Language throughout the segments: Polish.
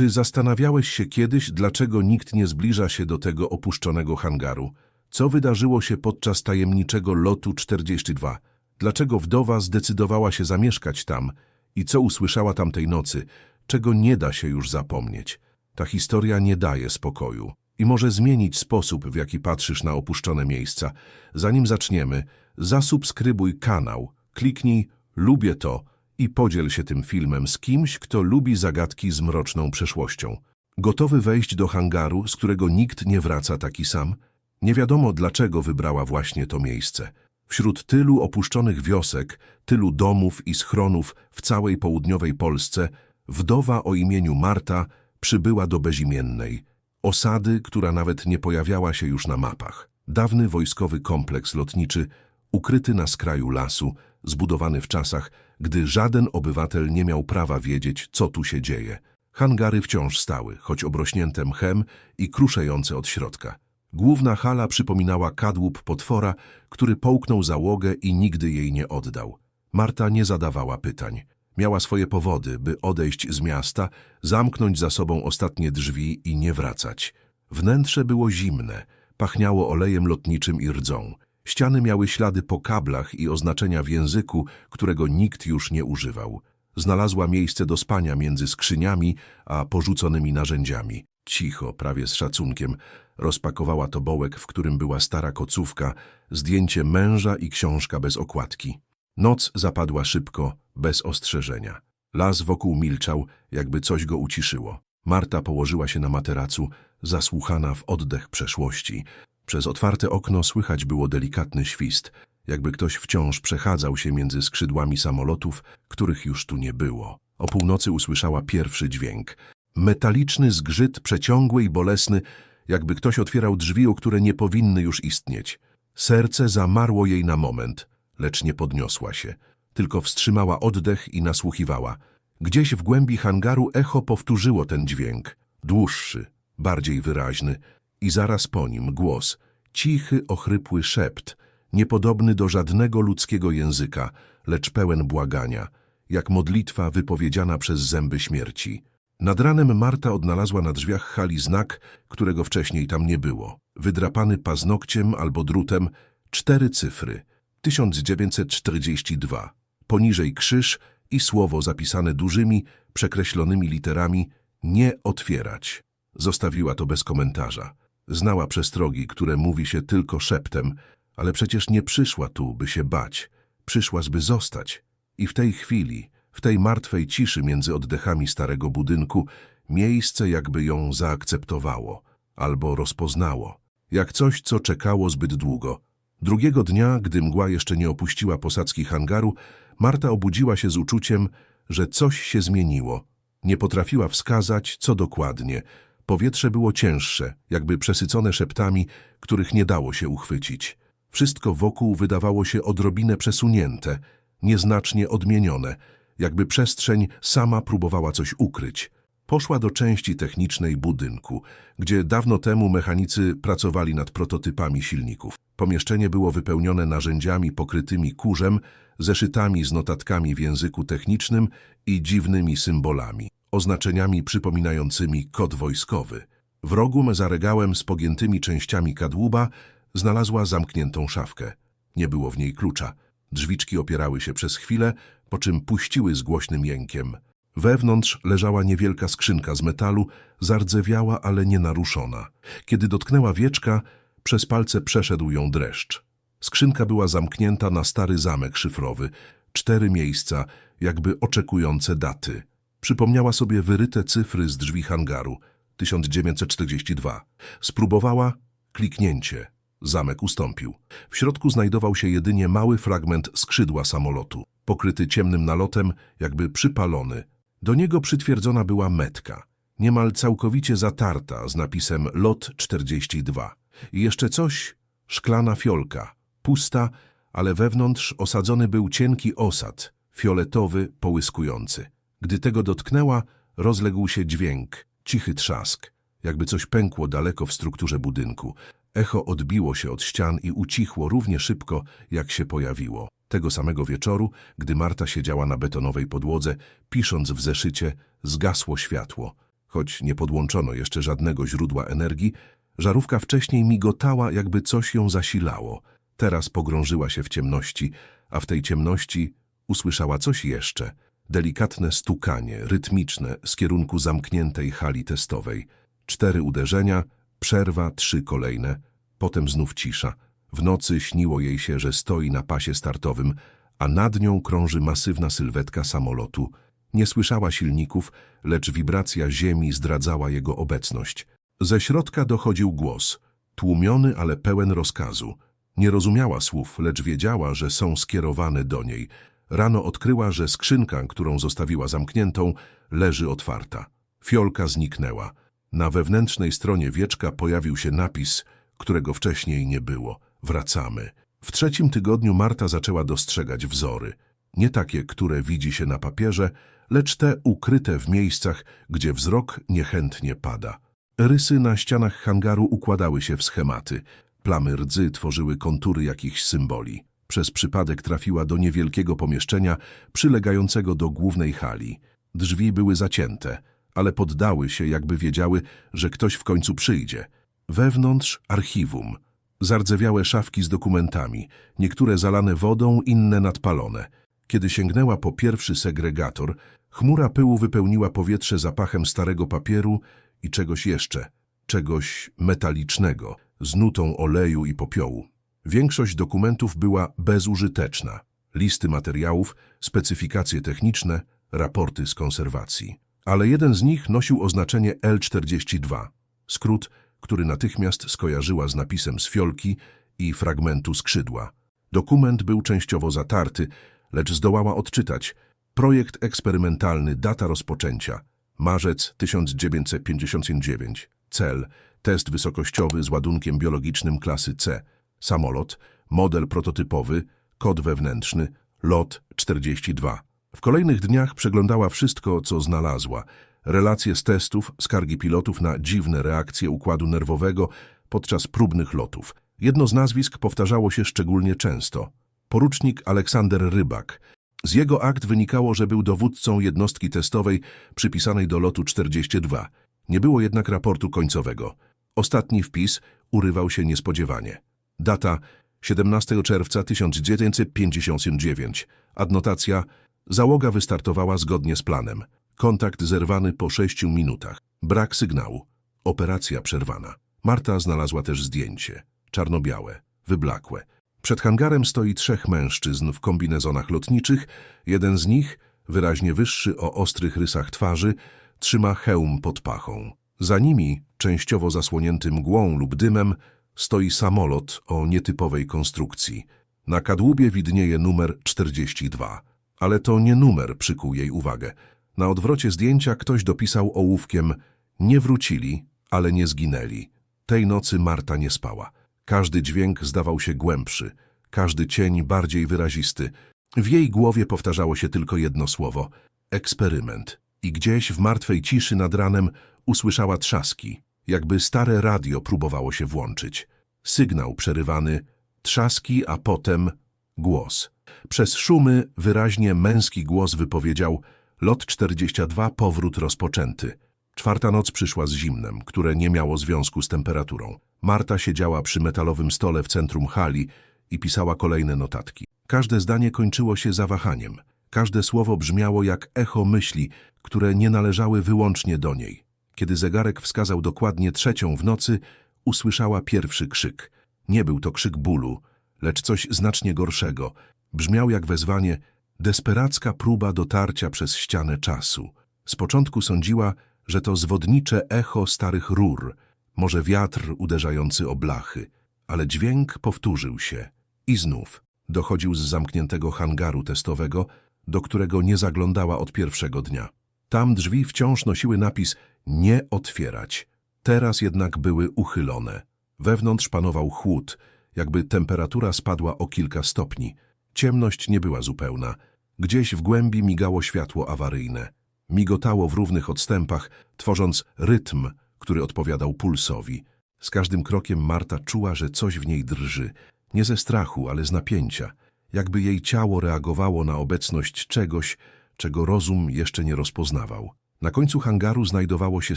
Czy zastanawiałeś się kiedyś, dlaczego nikt nie zbliża się do tego opuszczonego hangaru? Co wydarzyło się podczas tajemniczego lotu 42? Dlaczego wdowa zdecydowała się zamieszkać tam? I co usłyszała tamtej nocy, czego nie da się już zapomnieć? Ta historia nie daje spokoju i może zmienić sposób, w jaki patrzysz na opuszczone miejsca. Zanim zaczniemy, zasubskrybuj kanał, kliknij lubię to i podziel się tym filmem z kimś, kto lubi zagadki z mroczną przeszłością. Gotowy wejść do hangaru, z którego nikt nie wraca taki sam? Nie wiadomo, dlaczego wybrała właśnie to miejsce. Wśród tylu opuszczonych wiosek, tylu domów i schronów w całej południowej Polsce, wdowa o imieniu Marta przybyła do bezimiennej. Osady, która nawet nie pojawiała się już na mapach. Dawny wojskowy kompleks lotniczy, ukryty na skraju lasu, zbudowany w czasach, gdy żaden obywatel nie miał prawa wiedzieć, co tu się dzieje. Hangary wciąż stały, choć obrośnięte mchem i kruszejące od środka. Główna hala przypominała kadłub potwora, który połknął załogę i nigdy jej nie oddał. Marta nie zadawała pytań. Miała swoje powody, by odejść z miasta, zamknąć za sobą ostatnie drzwi i nie wracać. Wnętrze było zimne, pachniało olejem lotniczym i rdzą. Ściany miały ślady po kablach i oznaczenia w języku, którego nikt już nie używał. Znalazła miejsce do spania między skrzyniami a porzuconymi narzędziami. Cicho, prawie z szacunkiem, rozpakowała tobołek, w którym była stara kocówka, zdjęcie męża i książka bez okładki. Noc zapadła szybko, bez ostrzeżenia. Las wokół milczał, jakby coś go uciszyło. Marta położyła się na materacu, zasłuchana w oddech przeszłości. Przez otwarte okno słychać było delikatny świst, jakby ktoś wciąż przechadzał się między skrzydłami samolotów, których już tu nie było. O północy usłyszała pierwszy dźwięk. Metaliczny zgrzyt, przeciągły i bolesny, jakby ktoś otwierał drzwi, o które nie powinny już istnieć. Serce zamarło jej na moment, lecz nie podniosła się. Tylko wstrzymała oddech i nasłuchiwała. Gdzieś w głębi hangaru echo powtórzyło ten dźwięk. Dłuższy, bardziej wyraźny i zaraz po nim głos. Cichy, ochrypły szept, niepodobny do żadnego ludzkiego języka, lecz pełen błagania, jak modlitwa wypowiedziana przez zęby śmierci. Nad ranem Marta odnalazła na drzwiach hali znak, którego wcześniej tam nie było. Wydrapany paznokciem albo drutem, cztery cyfry. 1942. Poniżej krzyż i słowo zapisane dużymi, przekreślonymi literami nie otwierać. Zostawiła to bez komentarza. Znała przestrogi, które mówi się tylko szeptem, ale przecież nie przyszła tu, by się bać. Przyszła, by zostać. I w tej chwili, w tej martwej ciszy między oddechami starego budynku, miejsce jakby ją zaakceptowało albo rozpoznało, jak coś, co czekało zbyt długo. Drugiego dnia, gdy mgła jeszcze nie opuściła posadzki hangaru, Marta obudziła się z uczuciem, że coś się zmieniło. Nie potrafiła wskazać, co dokładnie. Powietrze było cięższe, jakby przesycone szeptami, których nie dało się uchwycić. Wszystko wokół wydawało się odrobinę przesunięte, nieznacznie odmienione, jakby przestrzeń sama próbowała coś ukryć. Poszła do części technicznej budynku, gdzie dawno temu mechanicy pracowali nad prototypami silników. Pomieszczenie było wypełnione narzędziami pokrytymi kurzem, zeszytami z notatkami w języku technicznym i dziwnymi symbolami, oznaczeniami przypominającymi kod wojskowy. W rogu za regałem z pogiętymi częściami kadłuba znalazła zamkniętą szafkę. Nie było w niej klucza. Drzwiczki opierały się przez chwilę, po czym puściły z głośnym jękiem. Wewnątrz leżała niewielka skrzynka z metalu, zardzewiała, ale nie naruszona. Kiedy dotknęła wieczka, przez palce przeszedł ją dreszcz. Skrzynka była zamknięta na stary zamek szyfrowy. Cztery miejsca, jakby oczekujące daty. Przypomniała sobie wyryte cyfry z drzwi hangaru. 1942. Spróbowała kliknięcie. Zamek ustąpił. W środku znajdował się jedynie mały fragment skrzydła samolotu, pokryty ciemnym nalotem, jakby przypalony. Do niego przytwierdzona była metka, niemal całkowicie zatarta z napisem LOT 42. I jeszcze coś, szklana fiolka, pusta, ale wewnątrz osadzony był cienki osad, fioletowy, połyskujący. Gdy tego dotknęła, rozległ się dźwięk, cichy trzask, jakby coś pękło daleko w strukturze budynku. Echo odbiło się od ścian i ucichło równie szybko, jak się pojawiło. Tego samego wieczoru, gdy Marta siedziała na betonowej podłodze, pisząc w zeszycie, zgasło światło. Choć nie podłączono jeszcze żadnego źródła energii, żarówka wcześniej migotała, jakby coś ją zasilało. Teraz pogrążyła się w ciemności, a w tej ciemności usłyszała coś jeszcze. Delikatne stukanie, rytmiczne, z kierunku zamkniętej hali testowej. Cztery uderzenia, przerwa, trzy kolejne, potem znów cisza. W nocy śniło jej się, że stoi na pasie startowym, a nad nią krąży masywna sylwetka samolotu. Nie słyszała silników, lecz wibracja ziemi zdradzała jego obecność. Ze środka dochodził głos, tłumiony, ale pełen rozkazu. Nie rozumiała słów, lecz wiedziała, że są skierowane do niej. Rano odkryła, że skrzynka, którą zostawiła zamkniętą, leży otwarta. Fiolka zniknęła. Na wewnętrznej stronie wieczka pojawił się napis, którego wcześniej nie było. Wracamy. W trzecim tygodniu Marta zaczęła dostrzegać wzory. Nie takie, które widzi się na papierze, lecz te ukryte w miejscach, gdzie wzrok niechętnie pada. Rysy na ścianach hangaru układały się w schematy. Plamy rdzy tworzyły kontury jakichś symboli. Przez przypadek trafiła do niewielkiego pomieszczenia przylegającego do głównej hali. Drzwi były zacięte, ale poddały się, jakby wiedziały, że ktoś w końcu przyjdzie. Wewnątrz archiwum. Zardzewiałe szafki z dokumentami, niektóre zalane wodą, inne nadpalone. Kiedy sięgnęła po pierwszy segregator, chmura pyłu wypełniła powietrze zapachem starego papieru i czegoś jeszcze, czegoś metalicznego, z nutą oleju i popiołu. Większość dokumentów była bezużyteczna. Listy materiałów, specyfikacje techniczne, raporty z konserwacji. Ale jeden z nich nosił oznaczenie L42, skrót, który natychmiast skojarzyła z napisem z fiolki i fragmentu skrzydła. Dokument był częściowo zatarty, lecz zdołała odczytać. Projekt eksperymentalny, data rozpoczęcia. Marzec 1959. Cel. Test wysokościowy z ładunkiem biologicznym klasy C. Samolot. Model prototypowy. Kod wewnętrzny. Lot 42. W kolejnych dniach przeglądała wszystko, co znalazła. Relacje z testów, skargi pilotów na dziwne reakcje układu nerwowego podczas próbnych lotów. Jedno z nazwisk powtarzało się szczególnie często. Porucznik Aleksander Rybak. Z jego akt wynikało, że był dowódcą jednostki testowej przypisanej do lotu 42. Nie było jednak raportu końcowego. Ostatni wpis urywał się niespodziewanie. Data 17 czerwca 1959. Adnotacja Załoga wystartowała zgodnie z planem. Kontakt zerwany po sześciu minutach. Brak sygnału. Operacja przerwana. Marta znalazła też zdjęcie. Czarno-białe, wyblakłe. Przed hangarem stoi trzech mężczyzn w kombinezonach lotniczych. Jeden z nich, wyraźnie wyższy o ostrych rysach twarzy, trzyma hełm pod pachą. Za nimi, częściowo zasłonięty mgłą lub dymem, stoi samolot o nietypowej konstrukcji. Na kadłubie widnieje numer 42. Ale to nie numer przykuł jej uwagę. Na odwrocie zdjęcia ktoś dopisał ołówkiem nie wrócili, ale nie zginęli. Tej nocy Marta nie spała. Każdy dźwięk zdawał się głębszy, każdy cień bardziej wyrazisty. W jej głowie powtarzało się tylko jedno słowo – eksperyment. I gdzieś w martwej ciszy nad ranem usłyszała trzaski, jakby stare radio próbowało się włączyć. Sygnał przerywany, trzaski, a potem głos. Przez szumy wyraźnie męski głos wypowiedział Lot 42, powrót rozpoczęty. Czwarta noc przyszła z zimnem, które nie miało związku z temperaturą. Marta siedziała przy metalowym stole w centrum hali i pisała kolejne notatki. Każde zdanie kończyło się zawahaniem. Każde słowo brzmiało jak echo myśli, które nie należały wyłącznie do niej. Kiedy zegarek wskazał dokładnie trzecią w nocy, usłyszała pierwszy krzyk. Nie był to krzyk bólu, lecz coś znacznie gorszego. Brzmiał jak wezwanie, desperacka próba dotarcia przez ścianę czasu. Z początku sądziła, że to zwodnicze echo starych rur, może wiatr uderzający o blachy, ale dźwięk powtórzył się i znów dochodził z zamkniętego hangaru testowego, do którego nie zaglądała od pierwszego dnia. Tam drzwi wciąż nosiły napis nie otwierać. Teraz jednak były uchylone. Wewnątrz panował chłód, jakby temperatura spadła o kilka stopni. Ciemność nie była zupełna. Gdzieś w głębi migało światło awaryjne. Migotało w równych odstępach, tworząc rytm, który odpowiadał pulsowi. Z każdym krokiem Marta czuła, że coś w niej drży. Nie ze strachu, ale z napięcia. Jakby jej ciało reagowało na obecność czegoś, czego rozum jeszcze nie rozpoznawał. Na końcu hangaru znajdowało się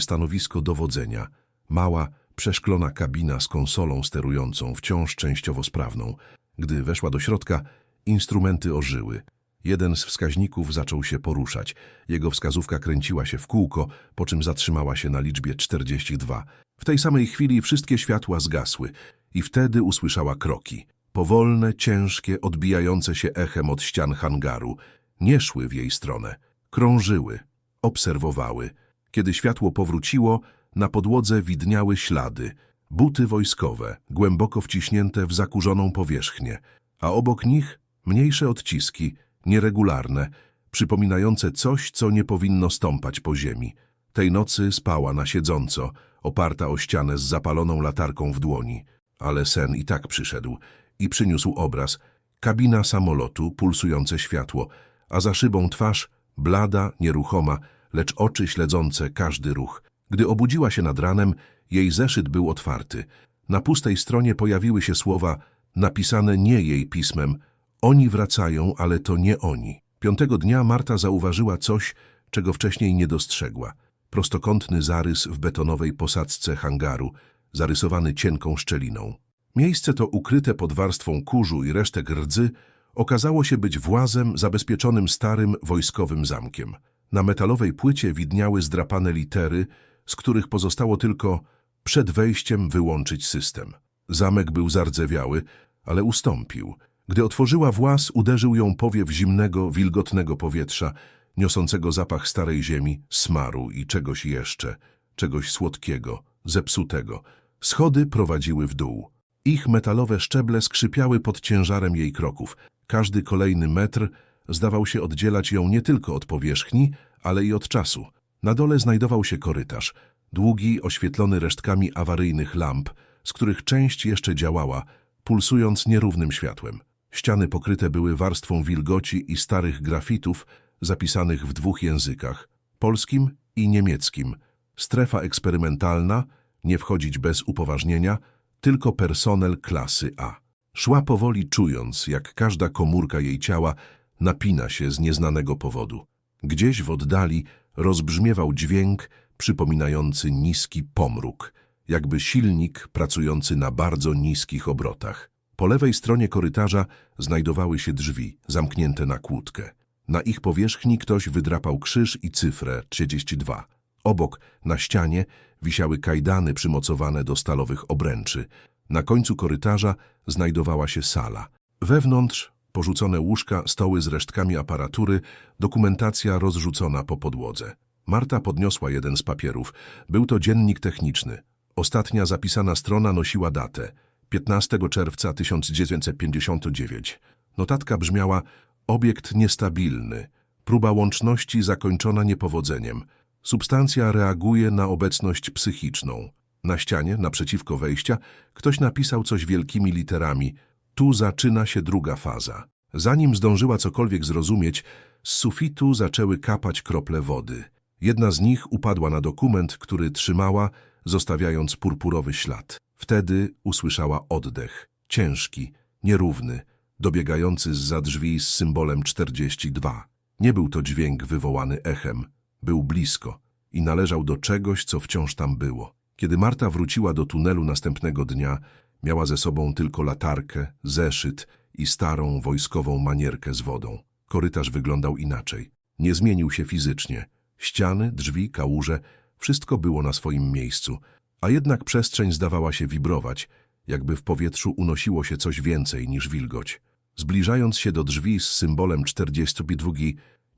stanowisko dowodzenia. Mała, przeszklona kabina z konsolą sterującą, wciąż częściowo sprawną. Gdy weszła do środka, instrumenty ożyły. Jeden z wskaźników zaczął się poruszać. Jego wskazówka kręciła się w kółko, po czym zatrzymała się na liczbie 42. W tej samej chwili wszystkie światła zgasły i wtedy usłyszała kroki. Powolne, ciężkie, odbijające się echem od ścian hangaru. Nie szły w jej stronę. Krążyły, obserwowały. Kiedy światło powróciło, na podłodze widniały ślady. Buty wojskowe, głęboko wciśnięte w zakurzoną powierzchnię, a obok nich mniejsze odciski, nieregularne, przypominające coś, co nie powinno stąpać po ziemi. Tej nocy spała na siedząco, oparta o ścianę z zapaloną latarką w dłoni. Ale sen i tak przyszedł i przyniósł obraz. Kabina samolotu, pulsujące światło, a za szybą twarz, blada, nieruchoma, lecz oczy śledzące każdy ruch. Gdy obudziła się nad ranem, jej zeszyt był otwarty. Na pustej stronie pojawiły się słowa napisane nie jej pismem. Oni wracają, ale to nie oni. Piątego dnia Marta zauważyła coś, czego wcześniej nie dostrzegła. Prostokątny zarys w betonowej posadzce hangaru, zarysowany cienką szczeliną. Miejsce to ukryte pod warstwą kurzu i resztek rdzy okazało się być włazem zabezpieczonym starym wojskowym zamkiem. Na metalowej płycie widniały zdrapane litery, z których pozostało tylko przed wejściem wyłączyć system. Zamek był zardzewiały, ale ustąpił. Gdy otworzyła włas, uderzył ją powiew zimnego, wilgotnego powietrza, niosącego zapach starej ziemi, smaru i czegoś jeszcze, czegoś słodkiego, zepsutego. Schody prowadziły w dół. Ich metalowe szczeble skrzypiały pod ciężarem jej kroków. Każdy kolejny metr zdawał się oddzielać ją nie tylko od powierzchni, ale i od czasu. Na dole znajdował się korytarz, długi, oświetlony resztkami awaryjnych lamp, z których część jeszcze działała, pulsując nierównym światłem. Ściany pokryte były warstwą wilgoci i starych grafitów zapisanych w dwóch językach, polskim i niemieckim. Strefa eksperymentalna, nie wchodzić bez upoważnienia, tylko personel klasy A. Szła powoli czując, jak każda komórka jej ciała napina się z nieznanego powodu. Gdzieś w oddali rozbrzmiewał dźwięk przypominający niski pomruk, jakby silnik pracujący na bardzo niskich obrotach. Po lewej stronie korytarza znajdowały się drzwi, zamknięte na kłódkę. Na ich powierzchni ktoś wydrapał krzyż i cyfrę 32. Obok, na ścianie, wisiały kajdany przymocowane do stalowych obręczy. Na końcu korytarza znajdowała się sala. Wewnątrz porzucone łóżka, stoły z resztkami aparatury, dokumentacja rozrzucona po podłodze. Marta podniosła jeden z papierów. Był to dziennik techniczny. Ostatnia zapisana strona nosiła datę 15 czerwca 1959. Notatka brzmiała obiekt niestabilny, próba łączności zakończona niepowodzeniem. Substancja reaguje na obecność psychiczną. Na ścianie, naprzeciwko wejścia, ktoś napisał coś wielkimi literami. Tu zaczyna się druga faza. Zanim zdążyła cokolwiek zrozumieć, z sufitu zaczęły kapać krople wody. Jedna z nich upadła na dokument, który trzymała, zostawiając purpurowy ślad. Wtedy usłyszała oddech, ciężki, nierówny, dobiegający z za drzwi z symbolem 42. Nie był to dźwięk wywołany echem, był blisko i należał do czegoś, co wciąż tam było. Kiedy Marta wróciła do tunelu następnego dnia, miała ze sobą tylko latarkę, zeszyt i starą wojskową manierkę z wodą. Korytarz wyglądał inaczej. Nie zmienił się fizycznie. Ściany, drzwi, kałuże, wszystko było na swoim miejscu, a jednak przestrzeń zdawała się wibrować, jakby w powietrzu unosiło się coś więcej niż wilgoć. Zbliżając się do drzwi z symbolem 42,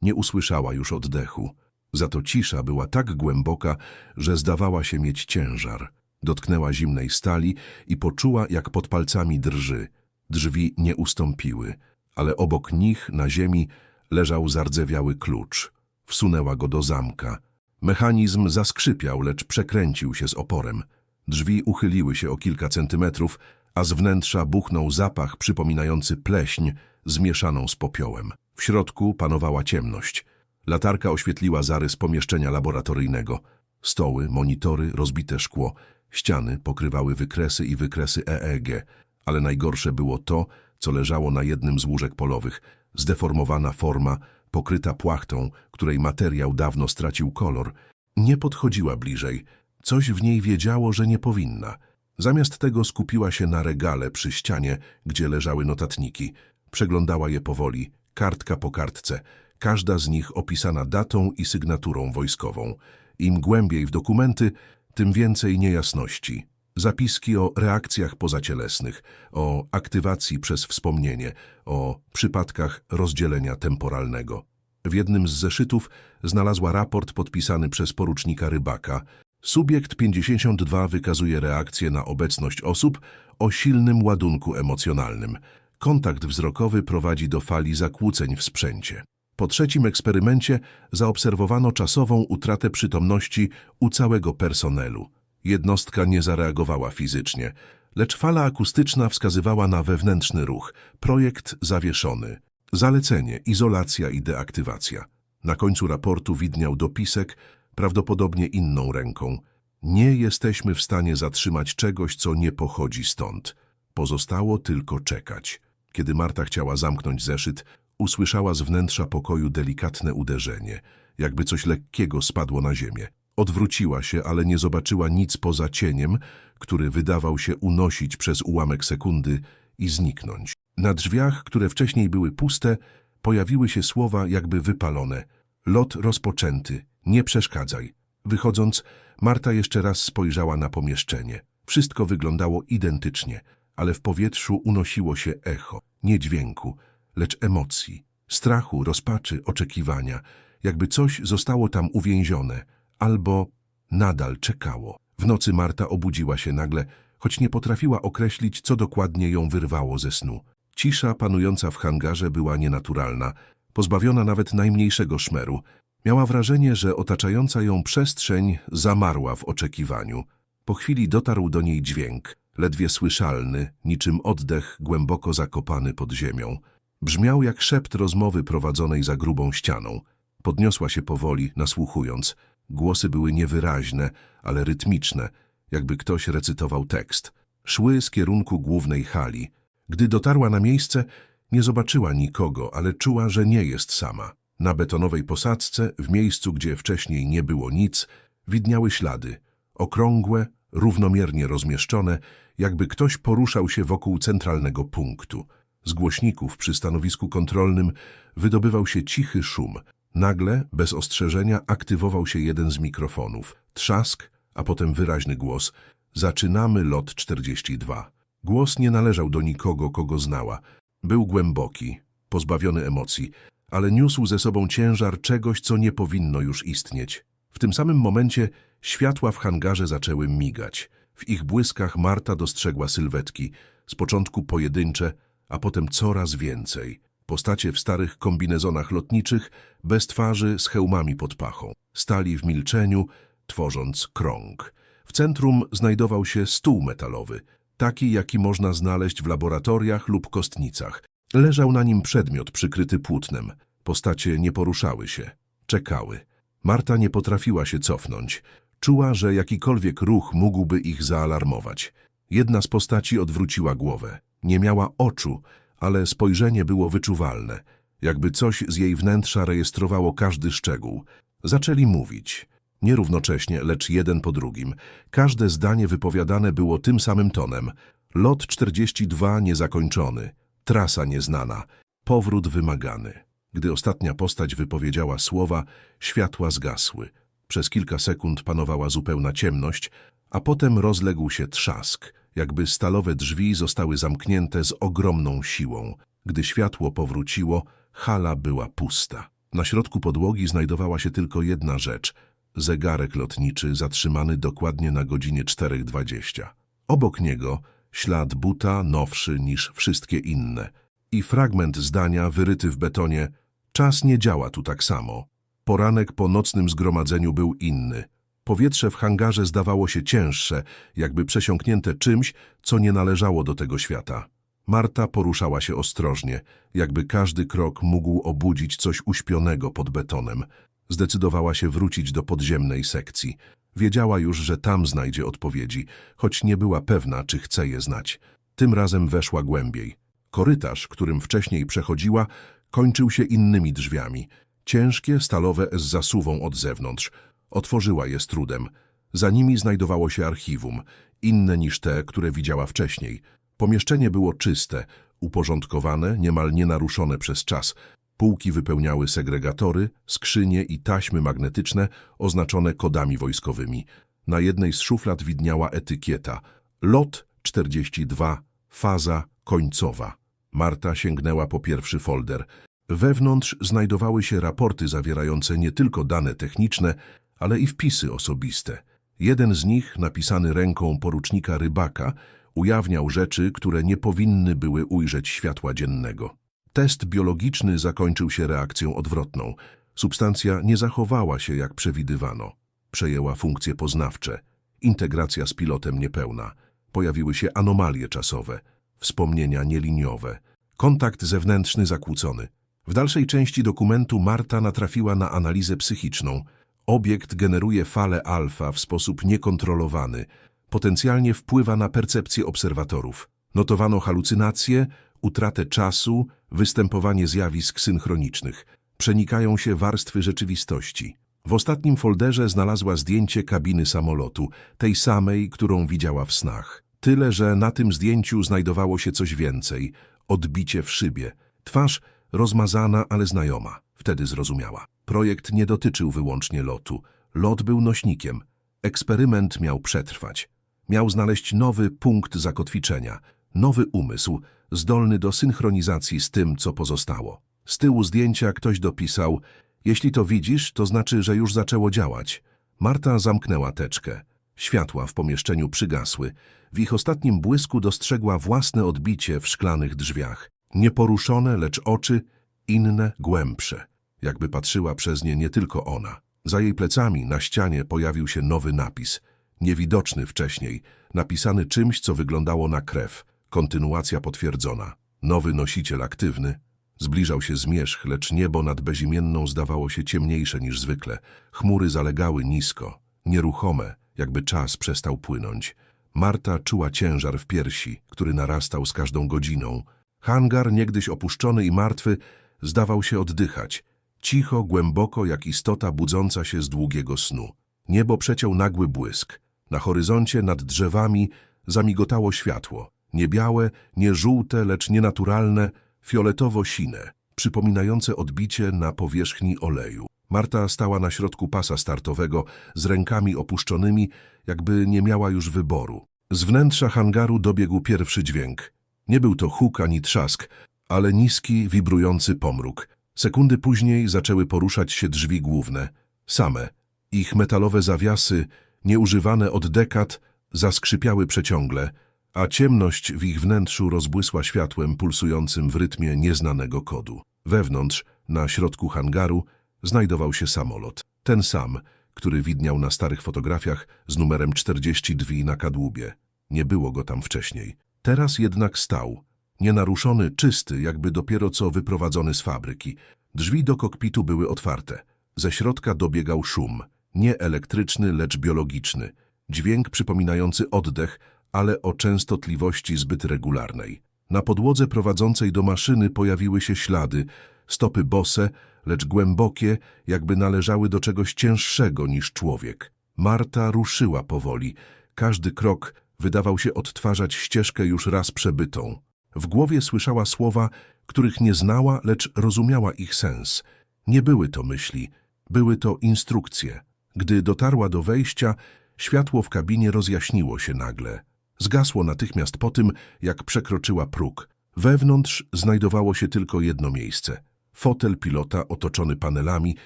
nie usłyszała już oddechu. Za to cisza była tak głęboka, że zdawała się mieć ciężar. Dotknęła zimnej stali i poczuła, jak pod palcami drży. Drzwi nie ustąpiły, ale obok nich, na ziemi, leżał zardzewiały klucz. Wsunęła go do zamka. Mechanizm zaskrzypiał, lecz przekręcił się z oporem. Drzwi uchyliły się o kilka centymetrów, a z wnętrza buchnął zapach przypominający pleśń zmieszaną z popiołem. W środku panowała ciemność. Latarka oświetliła zarys pomieszczenia laboratoryjnego. Stoły, monitory, rozbite szkło, ściany pokrywały wykresy i wykresy EEG, ale najgorsze było to, co leżało na jednym z łóżek polowych. Zdeformowana forma, pokryta płachtą, której materiał dawno stracił kolor. Nie podchodziła bliżej. Coś w niej wiedziało, że nie powinna. Zamiast tego skupiła się na regale przy ścianie, gdzie leżały notatniki. Przeglądała je powoli, kartka po kartce, każda z nich opisana datą i sygnaturą wojskową. Im głębiej w dokumenty, tym więcej niejasności. Zapiski o reakcjach pozacielesnych, o aktywacji przez wspomnienie, o przypadkach rozdzielenia temporalnego. W jednym z zeszytów znalazła raport podpisany przez porucznika Rybaka. Subiekt 52 wykazuje reakcję na obecność osób o silnym ładunku emocjonalnym. Kontakt wzrokowy prowadzi do fali zakłóceń w sprzęcie. Po trzecim eksperymencie zaobserwowano czasową utratę przytomności u całego personelu. Jednostka nie zareagowała fizycznie, lecz fala akustyczna wskazywała na wewnętrzny ruch. Projekt zawieszony. Zalecenie, izolacja i deaktywacja. Na końcu raportu widniał dopisek, prawdopodobnie inną ręką. Nie jesteśmy w stanie zatrzymać czegoś, co nie pochodzi stąd. Pozostało tylko czekać. Kiedy Marta chciała zamknąć zeszyt, usłyszała z wnętrza pokoju delikatne uderzenie, jakby coś lekkiego spadło na ziemię. Odwróciła się, ale nie zobaczyła nic poza cieniem, który wydawał się unosić przez ułamek sekundy i zniknąć. Na drzwiach, które wcześniej były puste, pojawiły się słowa jakby wypalone. Lot rozpoczęty, nie przeszkadzaj. Wychodząc, Marta jeszcze raz spojrzała na pomieszczenie. Wszystko wyglądało identycznie, ale w powietrzu unosiło się echo, nie dźwięku, lecz emocji, strachu, rozpaczy, oczekiwania, jakby coś zostało tam uwięzione, albo nadal czekało. W nocy Marta obudziła się nagle, choć nie potrafiła określić, co dokładnie ją wyrwało ze snu. Cisza panująca w hangarze była nienaturalna, pozbawiona nawet najmniejszego szmeru. Miała wrażenie, że otaczająca ją przestrzeń zamarła w oczekiwaniu. Po chwili dotarł do niej dźwięk, ledwie słyszalny, niczym oddech głęboko zakopany pod ziemią. Brzmiał jak szept rozmowy prowadzonej za grubą ścianą. Podniosła się powoli, nasłuchując. Głosy były niewyraźne, ale rytmiczne, jakby ktoś recytował tekst. Szły z kierunku głównej hali. Gdy dotarła na miejsce, nie zobaczyła nikogo, ale czuła, że nie jest sama. Na betonowej posadzce, w miejscu, gdzie wcześniej nie było nic, widniały ślady. Okrągłe, równomiernie rozmieszczone, jakby ktoś poruszał się wokół centralnego punktu. Z głośników przy stanowisku kontrolnym wydobywał się cichy szum. Nagle, bez ostrzeżenia, aktywował się jeden z mikrofonów. Trzask, a potem wyraźny głos. Zaczynamy lot 42. Głos nie należał do nikogo, kogo znała. Był głęboki, pozbawiony emocji, ale niósł ze sobą ciężar czegoś, co nie powinno już istnieć. W tym samym momencie światła w hangarze zaczęły migać. W ich błyskach Marta dostrzegła sylwetki, z początku pojedyncze, a potem coraz więcej. Postacie w starych kombinezonach lotniczych, bez twarzy, z hełmami pod pachą. Stali w milczeniu, tworząc krąg. W centrum znajdował się stół metalowy, taki jaki można znaleźć w laboratoriach lub kostnicach. Leżał na nim przedmiot przykryty płótnem. Postacie nie poruszały się, czekały. Marta nie potrafiła się cofnąć. Czuła, że jakikolwiek ruch mógłby ich zaalarmować. Jedna z postaci odwróciła głowę. Nie miała oczu, ale spojrzenie było wyczuwalne, jakby coś z jej wnętrza rejestrowało każdy szczegół. Zaczęli mówić. Nie równocześnie, lecz jeden po drugim. Każde zdanie wypowiadane było tym samym tonem. Lot 42 niezakończony, trasa nieznana, powrót wymagany. Gdy ostatnia postać wypowiedziała słowa, światła zgasły. Przez kilka sekund panowała zupełna ciemność, a potem rozległ się trzask, jakby stalowe drzwi zostały zamknięte z ogromną siłą. Gdy światło powróciło, hala była pusta. Na środku podłogi znajdowała się tylko jedna rzecz – zegarek lotniczy zatrzymany dokładnie na godzinie 4.20. Obok niego ślad buta nowszy niż wszystkie inne i fragment zdania wyryty w betonie Czas nie działa tu tak samo. Poranek po nocnym zgromadzeniu był inny. Powietrze w hangarze zdawało się cięższe, jakby przesiąknięte czymś, co nie należało do tego świata. Marta poruszała się ostrożnie, jakby każdy krok mógł obudzić coś uśpionego pod betonem. Zdecydowała się wrócić do podziemnej sekcji. Wiedziała już, że tam znajdzie odpowiedzi, choć nie była pewna, czy chce je znać. Tym razem weszła głębiej. Korytarz, którym wcześniej przechodziła, kończył się innymi drzwiami. Ciężkie, stalowe z zasuwą od zewnątrz. Otworzyła je z trudem. Za nimi znajdowało się archiwum, inne niż te, które widziała wcześniej. Pomieszczenie było czyste, uporządkowane, niemal nienaruszone przez czas. Półki wypełniały segregatory, skrzynie i taśmy magnetyczne oznaczone kodami wojskowymi. Na jednej z szuflad widniała etykieta. Lot 42, faza końcowa. Marta sięgnęła po pierwszy folder. Wewnątrz znajdowały się raporty zawierające nie tylko dane techniczne, ale i wpisy osobiste. Jeden z nich, napisany ręką porucznika Rybaka, ujawniał rzeczy, które nie powinny były ujrzeć światła dziennego. Test biologiczny zakończył się reakcją odwrotną. Substancja nie zachowała się jak przewidywano. Przejęła funkcje poznawcze. Integracja z pilotem niepełna. Pojawiły się anomalie czasowe, wspomnienia nieliniowe, kontakt zewnętrzny zakłócony. W dalszej części dokumentu Marta natrafiła na analizę psychiczną. Obiekt generuje fale alfa w sposób niekontrolowany, potencjalnie wpływa na percepcję obserwatorów. Notowano halucynacje, utratę czasu, występowanie zjawisk synchronicznych. Przenikają się warstwy rzeczywistości. W ostatnim folderze znalazła zdjęcie kabiny samolotu, tej samej, którą widziała w snach. Tyle, że na tym zdjęciu znajdowało się coś więcej. Odbicie w szybie. Twarz rozmazana, ale znajoma. Wtedy zrozumiała. Projekt nie dotyczył wyłącznie lotu. Lot był nośnikiem. Eksperyment miał przetrwać. Miał znaleźć nowy punkt zakotwiczenia, nowy umysł, zdolny do synchronizacji z tym, co pozostało. Z tyłu zdjęcia ktoś dopisał, jeśli to widzisz, to znaczy, że już zaczęło działać. Marta zamknęła teczkę. Światła w pomieszczeniu przygasły. W ich ostatnim błysku dostrzegła własne odbicie w szklanych drzwiach. Nieporuszone, lecz oczy, inne, głębsze. Jakby patrzyła przez nie nie tylko ona. Za jej plecami na ścianie pojawił się nowy napis. Niewidoczny wcześniej, napisany czymś, co wyglądało na krew. Kontynuacja potwierdzona. Nowy nosiciel aktywny. Zbliżał się zmierzch, lecz niebo nad bezimienną zdawało się ciemniejsze niż zwykle. Chmury zalegały nisko, nieruchome, jakby czas przestał płynąć. Marta czuła ciężar w piersi, który narastał z każdą godziną. Hangar, niegdyś opuszczony i martwy, zdawał się oddychać. Cicho, głęboko, jak istota budząca się z długiego snu. Niebo przeciął nagły błysk. Na horyzoncie nad drzewami zamigotało światło. Nie białe, nie żółte, lecz nienaturalne, fioletowo-sine, przypominające odbicie na powierzchni oleju. Marta stała na środku pasa startowego, z rękami opuszczonymi, jakby nie miała już wyboru. Z wnętrza hangaru dobiegł pierwszy dźwięk. Nie był to huk ani trzask, ale niski, wibrujący pomruk. Sekundy później zaczęły poruszać się drzwi główne. Same. Ich metalowe zawiasy, nieużywane od dekad, zaskrzypiały przeciągle, a ciemność w ich wnętrzu rozbłysła światłem pulsującym w rytmie nieznanego kodu. Wewnątrz, na środku hangaru, znajdował się samolot. Ten sam, który widniał na starych fotografiach z numerem 42 na kadłubie. Nie było go tam wcześniej. Teraz jednak stał, nienaruszony, czysty, jakby dopiero co wyprowadzony z fabryki. Drzwi do kokpitu były otwarte. Ze środka dobiegał szum, nie elektryczny, lecz biologiczny. Dźwięk przypominający oddech, ale o częstotliwości zbyt regularnej. Na podłodze prowadzącej do maszyny pojawiły się ślady, stopy bose, lecz głębokie, jakby należały do czegoś cięższego niż człowiek. Marta ruszyła powoli. Każdy krok wydawał się odtwarzać ścieżkę już raz przebytą. W głowie słyszała słowa, których nie znała, lecz rozumiała ich sens. Nie były to myśli, były to instrukcje. Gdy dotarła do wejścia, światło w kabinie rozjaśniło się nagle. Zgasło natychmiast po tym, jak przekroczyła próg. Wewnątrz znajdowało się tylko jedno miejsce. Fotel pilota otoczony panelami,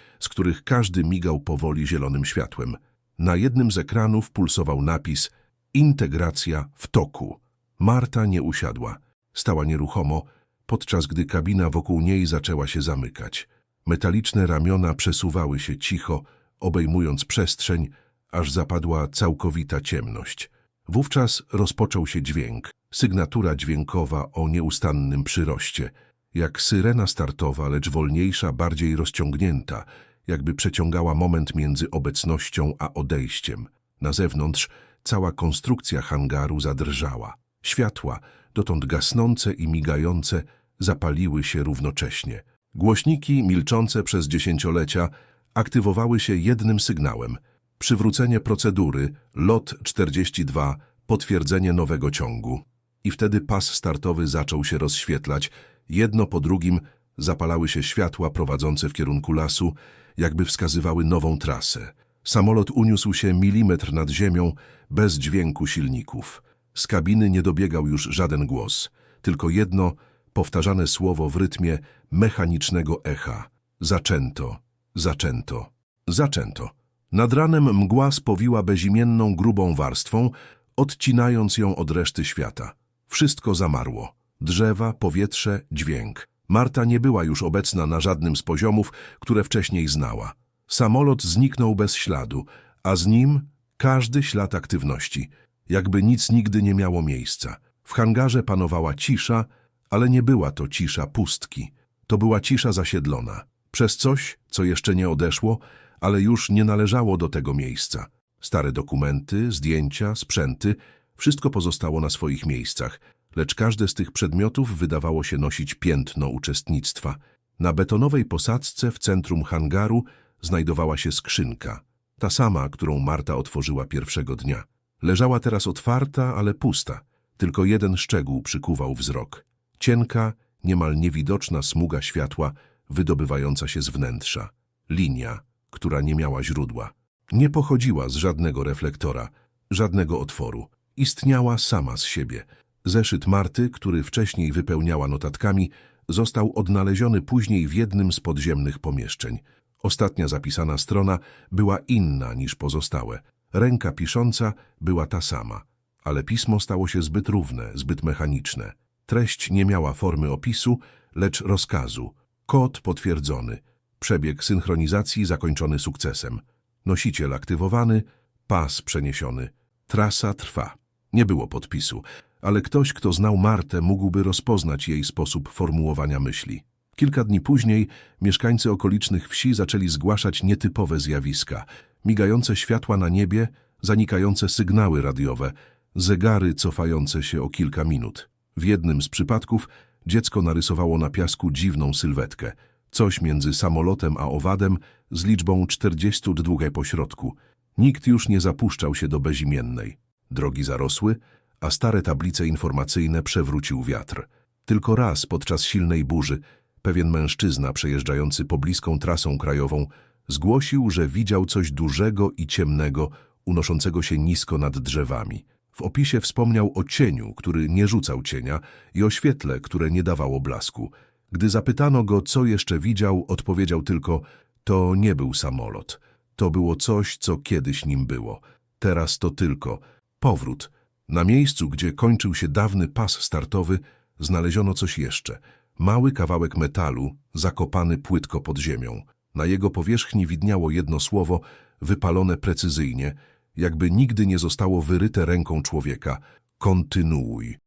z których każdy migał powoli zielonym światłem. Na jednym z ekranów pulsował napis Integracja w toku. Marta nie usiadła. Stała nieruchomo, podczas gdy kabina wokół niej zaczęła się zamykać. Metaliczne ramiona przesuwały się cicho, obejmując przestrzeń, aż zapadła całkowita ciemność. Wówczas rozpoczął się dźwięk, sygnatura dźwiękowa o nieustannym przyroście, jak syrena startowa, lecz wolniejsza, bardziej rozciągnięta, jakby przeciągała moment między obecnością a odejściem. Na zewnątrz cała konstrukcja hangaru zadrżała. Światła, dotąd gasnące i migające, zapaliły się równocześnie. Głośniki, milczące przez dziesięciolecia, aktywowały się jednym sygnałem. Przywrócenie procedury, lot 42, potwierdzenie nowego ciągu. I wtedy pas startowy zaczął się rozświetlać. Jedno po drugim zapalały się światła prowadzące w kierunku lasu, jakby wskazywały nową trasę. Samolot uniósł się milimetr nad ziemią, bez dźwięku silników. Z kabiny nie dobiegał już żaden głos, tylko jedno powtarzane słowo w rytmie mechanicznego echa. Zaczęto, zaczęto, zaczęto. Nad ranem mgła spowiła bezimienną, grubą warstwą, odcinając ją od reszty świata. Wszystko zamarło. Drzewa, powietrze, dźwięk. Marta nie była już obecna na żadnym z poziomów, które wcześniej znała. Samolot zniknął bez śladu, a z nim każdy ślad aktywności, jakby nic nigdy nie miało miejsca. W hangarze panowała cisza, ale nie była to cisza pustki. To była cisza zasiedlona. Przez coś, co jeszcze nie odeszło, ale już nie należało do tego miejsca. Stare dokumenty, zdjęcia, sprzęty, wszystko pozostało na swoich miejscach, lecz każde z tych przedmiotów wydawało się nosić piętno uczestnictwa. Na betonowej posadzce w centrum hangaru znajdowała się skrzynka, ta sama, którą Marta otworzyła pierwszego dnia. Leżała teraz otwarta, ale pusta. Tylko jeden szczegół przykuwał wzrok. Cienka, niemal niewidoczna smuga światła wydobywająca się z wnętrza. Linia, która nie miała źródła. Nie pochodziła z żadnego reflektora, żadnego otworu. Istniała sama z siebie. Zeszyt Marty, który wcześniej wypełniała notatkami, został odnaleziony później w jednym z podziemnych pomieszczeń. Ostatnia zapisana strona była inna niż pozostałe. Ręka pisząca była ta sama, ale pismo stało się zbyt równe, zbyt mechaniczne. Treść nie miała formy opisu, lecz rozkazu. Kod potwierdzony. Przebieg synchronizacji zakończony sukcesem. Nosiciel aktywowany, pas przeniesiony. Trasa trwa. Nie było podpisu, ale ktoś, kto znał Martę, mógłby rozpoznać jej sposób formułowania myśli. Kilka dni później mieszkańcy okolicznych wsi zaczęli zgłaszać nietypowe zjawiska. Migające światła na niebie, zanikające sygnały radiowe, zegary cofające się o kilka minut. W jednym z przypadków dziecko narysowało na piasku dziwną sylwetkę. Coś między samolotem a owadem z liczbą 42 po środku. Nikt już nie zapuszczał się do bezimiennej. Drogi zarosły, a stare tablice informacyjne przewrócił wiatr. Tylko raz podczas silnej burzy pewien mężczyzna przejeżdżający pobliską trasą krajową zgłosił, że widział coś dużego i ciemnego unoszącego się nisko nad drzewami. W opisie wspomniał o cieniu, który nie rzucał cienia i o świetle, które nie dawało blasku. Gdy zapytano go, co jeszcze widział, odpowiedział tylko, to nie był samolot. To było coś, co kiedyś nim było. Teraz to tylko powrót. Na miejscu, gdzie kończył się dawny pas startowy, znaleziono coś jeszcze. Mały kawałek metalu, zakopany płytko pod ziemią. Na jego powierzchni widniało jedno słowo, wypalone precyzyjnie, jakby nigdy nie zostało wyryte ręką człowieka. Kontynuuj.